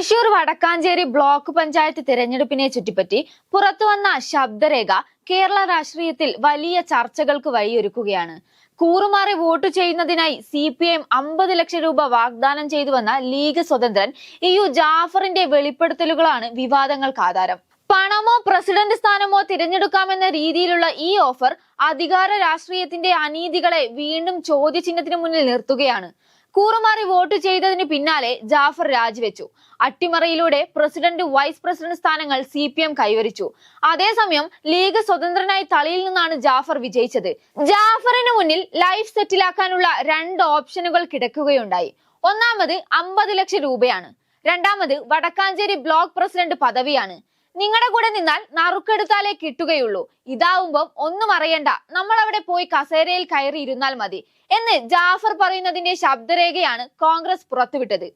Thrissur Vadakkanchery block panchayat തിരഞ്ഞെടുപ്പിനെ ചുറ്റിപ്പറ്റി പുറത്തുവന്ന ശബ്ദരേഖ കേരള രാഷ്ട്രീയത്തിൽ വലിയ ചർച്ചകൾക്ക് വഴിയൊരുക്കുകയാണ്. കൂറുമാറി വോട്ട് ചെയ്യുന്നതിനായി സി പി എം അമ്പത് ലക്ഷം രൂപ വാഗ്ദാനം ചെയ്തുവന്ന ലീഗ് സ്വതന്ത്രൻ ഇ യു ജാഫറിന്റെ വെളിപ്പെടുത്തലുകളാണ് വിവാദങ്ങൾക്ക് ആധാരം. പണമോ പ്രസിഡന്റ് സ്ഥാനമോ തിരഞ്ഞെടുക്കാമെന്ന രീതിയിലുള്ള ഈ ഓഫർ അധികാര രാഷ്ട്രീയത്തിന്റെ അനീതികളെ വീണ്ടും ചോദ്യചിഹ്നത്തിന് മുന്നിൽ നിർത്തുകയാണ്. കൂറുമാറി വോട്ട് ചെയ്തതിന് പിന്നാലെ ജാഫർ രാജിവെച്ചു. അട്ടിമറിയിലൂടെ പ്രസിഡന്റ് വൈസ് പ്രസിഡന്റ് സ്ഥാനങ്ങൾ സി പി എം കൈവരിച്ചു. അതേസമയം ലീഗ് സ്വതന്ത്രനായി തളിയിൽ നിന്നാണ് ജാഫർ വിജയിച്ചത്. ജാഫറിന് മുന്നിൽ ലൈഫ് സെറ്റിലാക്കാനുള്ള രണ്ട് ഓപ്ഷനുകൾ കിടക്കുകയുണ്ടായി. ഒന്നാമത് അമ്പത് ലക്ഷം രൂപയാണ്. രണ്ടാമത് വടക്കാഞ്ചേരി ബ്ലോക്ക് പ്രസിഡന്റ് പദവിയാണ്. നിങ്ങളുടെ കൂടെ നിന്നാൽ നറുക്കെടുത്താലേ കിട്ടുകയുള്ളൂ. ഇതാവുമ്പം ഒന്നും അറിയണ്ട. നമ്മൾ അവിടെ പോയി കസേരയിൽ കയറി ഇരുന്നാൽ മതി. എന്ന് ജാഫർ പറയുന്നതിന്റെ ശബ്ദരേഖയാണ് കോൺഗ്രസ് പുറത്തുവിട്ടത്.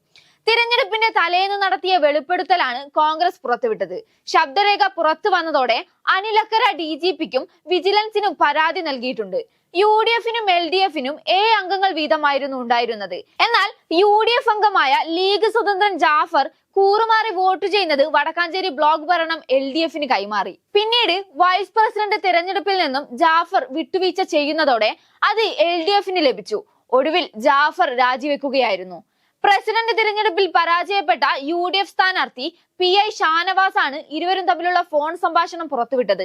തിരഞ്ഞെടുപ്പിന്റെ തലേന്ന് നടത്തിയ വെളിപ്പെടുത്തലാണ് കോൺഗ്രസ് പുറത്തുവിട്ടത്. ശബ്ദരേഖ പുറത്തു വന്നതോടെ അനിലക്കര ഡി ജി പിക്കും വിജിലൻസിനും പരാതി നൽകിയിട്ടുണ്ട്. യു ഡി എഫിനും എൽ ഡി എഫിനും ഏഴ് അംഗങ്ങൾ വീതമായിരുന്നു ഉണ്ടായിരുന്നത്. എന്നാൽ യു ഡി എഫ് അംഗമായ ലീഗ് സ്വതന്ത്രൻ ജാഫർ കൂറുമാറി വോട്ട് ചെയ്യുന്നത് വടക്കാഞ്ചേരി ബ്ലോക്ക് ഭരണം എൽ ഡി എഫിന് കൈമാറി. പിന്നീട് വൈസ് പ്രസിഡന്റ് തിരഞ്ഞെടുപ്പിൽ നിന്നും ജാഫർ വിട്ടുവീഴ്ച ചെയ്യുന്നതോടെ അത് എൽ ഡി എഫിന് ലഭിച്ചു. ഒടുവിൽ ജാഫർ രാജിവെക്കുകയായിരുന്നു. പ്രസിഡന്റ് തിരഞ്ഞെടുപ്പിൽ പരാജയപ്പെട്ട യു ഡി എഫ് സ്ഥാനാർത്ഥി പി ഐ ഷാനവാസ് ആണ് ഇരുവരും തമ്മിലുള്ള ഫോൺ സംഭാഷണം പുറത്തുവിട്ടത്.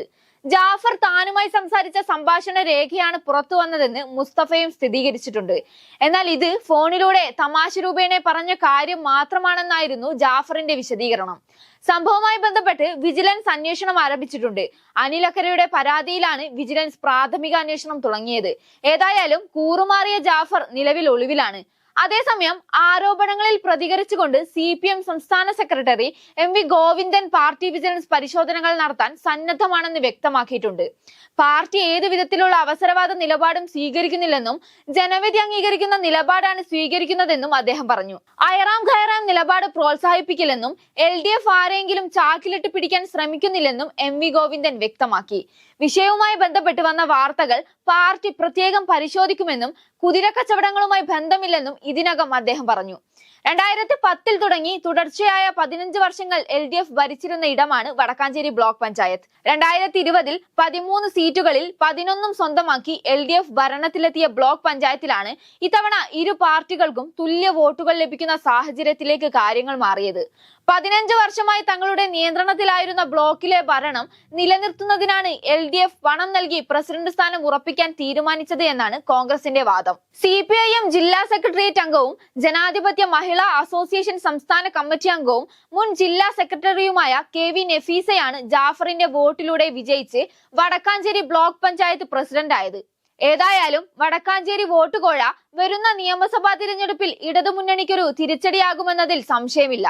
ജാഫർ താനുമായി സംസാരിച്ച സംഭാഷണ രേഖയാണ് പുറത്തു വന്നതെന്ന് മുസ്തഫയും സ്ഥിരീകരിച്ചിട്ടുണ്ട്. എന്നാൽ ഇത് ഫോണിലൂടെ തമാശ രൂപേണെ പറഞ്ഞ കാര്യം മാത്രമാണെന്നായിരുന്നു ജാഫറിന്റെ വിശദീകരണം. സംഭവവുമായി ബന്ധപ്പെട്ട് വിജിലൻസ് അന്വേഷണം ആരംഭിച്ചിട്ടുണ്ട്. അനിൽ അനിലക്കരയുടെ പരാതിയിലാണ് വിജിലൻസ് പ്രാഥമിക അന്വേഷണം തുടങ്ങിയത്. ഏതായാലും കൂറുമാറിയ ജാഫർ നിലവിൽ ഒളിവിലാണ്. അതേസമയം ആരോപണങ്ങളിൽ പ്രതികരിച്ചുകൊണ്ട് സി പി എം സംസ്ഥാന secretary M V Govindan party vigilance പരിശോധനകൾ നടത്താൻ സന്നദ്ധമാണെന്ന് വ്യക്തമാക്കിയിട്ടുണ്ട്. പാർട്ടി ഏത് വിധത്തിലുള്ള അവസരവാദ നിലപാടും സ്വീകരിക്കുന്നില്ലെന്നും ജനവിധി അംഗീകരിക്കുന്ന നിലപാടാണ് സ്വീകരിക്കുന്നതെന്നും അദ്ദേഹം പറഞ്ഞു. അയറാം ഖയറാം നിലപാട് പ്രോത്സാഹിപ്പിക്കില്ലെന്നും എൽ ഡി എഫ് ആരെങ്കിലും ചാക്കിലിട്ട് പിടിക്കാൻ ശ്രമിക്കുന്നില്ലെന്നും എം വി ഗോവിന്ദൻ വ്യക്തമാക്കി. വിഷയവുമായി ബന്ധപ്പെട്ട് വന്ന വാർത്തകൾ പാർട്ടി പ്രത്യേകം പരിശോധിക്കുമെന്നും കുതിരക്കച്ചവടങ്ങളുമായി ബന്ധമില്ലെന്നും ഇതിനകം അദ്ദേഹം പറഞ്ഞു. രണ്ടായിരത്തി പത്തിൽ തുടങ്ങി തുടർച്ചയായ പതിനഞ്ച് വർഷങ്ങൾ എൽ ഡി എഫ് ഭരിച്ചിരുന്ന ഇടമാണ് വടക്കാഞ്ചേരി ബ്ലോക്ക് പഞ്ചായത്ത്. രണ്ടായിരത്തി ഇരുപതിൽ പതിമൂന്ന് സീറ്റുകളിൽ പതിനൊന്നും സ്വന്തമാക്കി എൽ ഡി എഫ് ഭരണത്തിലെത്തിയ ബ്ലോക്ക് പഞ്ചായത്തിലാണ് ഇത്തവണ ഇരു പാർട്ടികൾക്കും തുല്യ വോട്ടുകൾ ലഭിക്കുന്ന സാഹചര്യത്തിലേക്ക് കാര്യങ്ങൾ മാറിയത്. പതിനഞ്ച് വർഷമായി തങ്ങളുടെ നിയന്ത്രണത്തിലായിരുന്ന ബ്ലോക്കിലെ ഭരണം നിലനിർത്തുന്നതിനാണ് എൽ ഡി എഫ് പണം നൽകി പ്രസിഡന്റ് സ്ഥാനം ഉറപ്പിക്കാൻ തീരുമാനിച്ചത് എന്നാണ് കോൺഗ്രസിന്റെ വാദം. സി ജില്ലാ സെക്രട്ടേറിയറ്റ് അംഗവും ജനാധിപത്യ മഹിളാ അസോസിയേഷൻ സംസ്ഥാന കമ്മിറ്റി അംഗവും മുൻ ജില്ലാ സെക്രട്ടറിയുമായ കെ വി നഫീസയാണ് ജാഫറിന്റെ വോട്ടിലൂടെ വിജയിച്ച് വടക്കാഞ്ചേരി ബ്ലോക്ക് പഞ്ചായത്ത് പ്രസിഡന്റായത്. ഏതായാലും വടക്കാഞ്ചേരി വോട്ടുകോഴ വരുന്ന നിയമസഭാ തിരഞ്ഞെടുപ്പിൽ ഇടതുമുന്നണിക്കൊരു തിരിച്ചടിയാകുമെന്നതിൽ സംശയമില്ല.